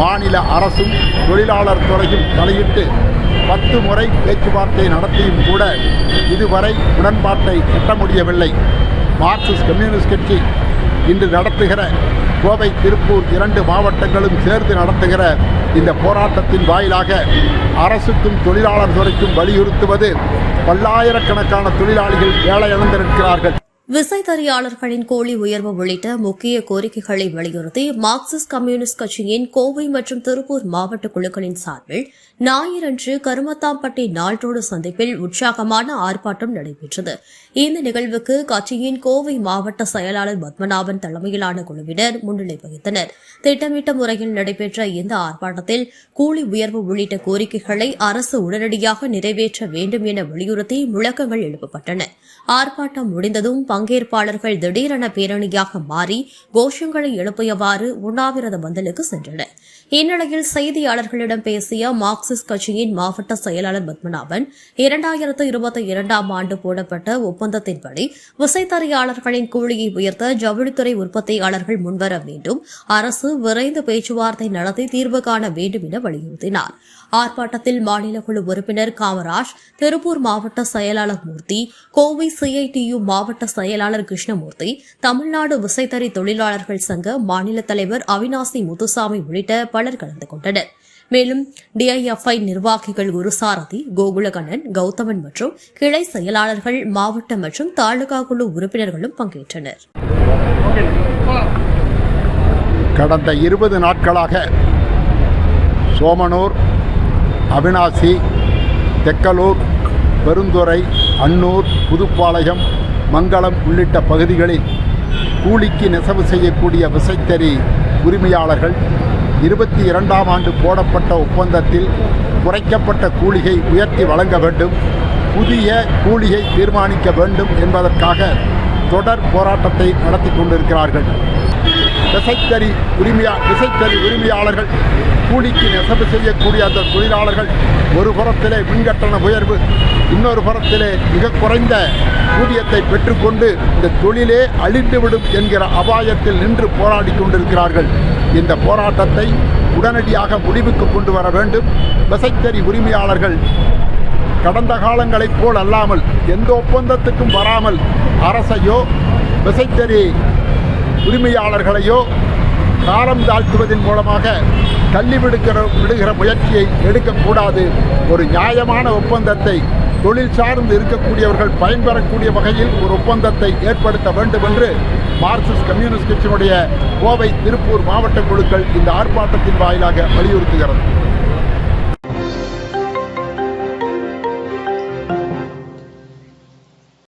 மாநில அரசும் தொழிலாளர் துறையும் தலையிட்டு பத்து முறை பேச்சுவார்த்தை நடத்தியும் கூட இதுவரை உடன்பாட்டை எட்ட முடியவில்லை மார்க்சிஸ்ட் கம்யூனிஸ்ட் கட்சி இன்று நடத்துகிற கோவை திருப்பூர் இரண்டு மாவட்டங்களும் சேர்ந்து நடத்துகிற இந்த போராட்டத்தின் வாயிலாக அரசுக்கும் தொழிலாளர் துறைக்கும் வலியுறுத்துவது பல்லாயிரக்கணக்கான தொழிலாளிகள் வேலை இழந்திருக்கிறார்கள் விசைத்தறியாளர்களின் கூலி உயர்வு உள்ளிட்ட முக்கிய கோரிக்கைகளை வலியுறுத்தி மார்க்சிஸ்ட் கம்யூனிஸ்ட் கட்சியின் கோவை மற்றும் திருப்பூர் மாவட்ட குழுக்களின் சார்பில் ஞாயிறன்று கருமத்தாம்பட்டி நாள்ரோடு சந்திப்பில் உற்சாகமான ஆர்ப்பாட்டம் நடைபெற்றது. இந்த நிகழ்வுக்கு கட்சியின் கோவை மாவட்ட செயலாளர் பத்மநாபன் தலைமையிலான குழுவினர் முன்னிலை வகித்தனர். திட்டமிட்ட முறையில் நடைபெற்ற இந்த ஆர்ப்பாட்டத்தில் கூலி உயர்வு உள்ளிட்ட கோரிக்கைகளை அரசு உடனடியாக நிறைவேற்ற வேண்டும் என வலியுறுத்தி முழக்கங்கள் எழுப்பப்பட்டன. ஆர்ப்பாட்டம் முடிந்ததும் பங்கேற்பாளர்கள் திடீரென பேரணியாக மாறி கோஷங்களை எழுப்பியவாறு உண்ணாவிரத பந்தலுக்கு சென்றனர். இந்நிலையில் செய்தியாளர்களிடம் பேசிய மார்க்சிஸ்ட் கட்சியின் மாவட்ட செயலாளர் பத்மநாபன் இரண்டாயிரத்து இருபத்தி இரண்டாம் ஆண்டு போடப்பட்ட ஒப்பந்தத்தின்படி விசைத்தறியாளர்களின் கூலியை உயர்த்த ஜவுளித்துறை உற்பத்தியாளர்கள் முன்வர வேண்டும் அரசு விரைந்து பேச்சுவார்த்தை நடத்தி தீர்வு காண வேண்டும் என வலியுறுத்தினார். ஆர்ப்பாட்டத்தில் மாநில குழு உறுப்பினர் காமராஜ் திருப்பூர் மாவட்ட செயலாளர் மூர்த்தி கோவை சிஐடியு மாவட்ட செயலாளர் கிருஷ்ணமூர்த்தி தமிழ்நாடு விசைத்தறி தொழிலாளர்கள் சங்க மாநில தலைவர் அவினாசி முத்துசாமி உள்ளிட்ட பலர் கலந்து கொண்டனர். மேலும் டிஐஎஃப்ஐ நிர்வாகிகள் குருசாரதி கோகுலகண்ணன் கௌதமன் மற்றும் கிளை செயலாளர்கள் மாவட்ட மற்றும் தாலுகா குழு உறுப்பினர்களும் பங்கேற்றனர். கடந்த இருபது நாட்களாக சோமனூர் அவினாசி தெக்கலூர் பெருந்துறை அன்னூர் புதுப்பாளையம் மங்களம் உள்ளிட்ட பகுதிகளில் கூலிக்கு நெசவு செய்யக்கூடிய விசைத்தறி உரிமையாளர்கள் இருபத்தி இரண்டாம் ஆண்டு போடப்பட்ட ஒப்பந்தத்தில் குறைக்கப்பட்ட கூலிகை உயர்த்தி வழங்க வேண்டும் புதிய கூலியை தீர்மானிக்க வேண்டும் என்பதற்காக தொடர் போராட்டத்தை நடத்தி கொண்டிருக்கிறார்கள். விசைத்தறி உரிமையா விசைத்தறி உரிமையாளர்கள் கூலிக்கு நெசவு செய்யக்கூடிய அந்த தொழிலாளர்கள் ஒரு புறத்திலே மின்கட்டண உயர்வு இன்னொரு புறத்திலே மிக குறைந்த ஊதியத்தை பெற்றுக்கொண்டு இந்த தொழிலே அழிந்துவிடும் என்கிற அபாயத்தில் நின்று போராடி கொண்டிருக்கிறார்கள். இந்த போராட்டத்தை உடனடியாக முடிவுக்கு கொண்டு வர வேண்டும். விசைத்தறி உரிமையாளர்கள் கடந்த காலங்களைப் போல் அல்லாமல் எந்த ஒப்பந்தத்துக்கும் வராமல் அரசையோ விசைத்தறி உரிமையாளர்களையோ காலம் தாழ்த்துவதன் மூலமாக தள்ளி விடுக்கிற விடுகிற முயற்சியை எடுக்கக்கூடாது. ஒரு நியாயமான ஒப்பந்தத்தை தொழில் சார்ந்து இருக்கக்கூடியவர்கள் பயன்பெறக்கூடிய வகையில் ஒரு ஒப்பந்தத்தை ஏற்படுத்த வேண்டும் என்று மார்க்சிஸ்ட் கம்யூனிஸ்ட் கட்சியினுடைய கோவை திருப்பூர் மாவட்ட குழுக்கள் இந்த ஆர்ப்பாட்டத்தின் வாயிலாக வலியுறுத்துகிறது.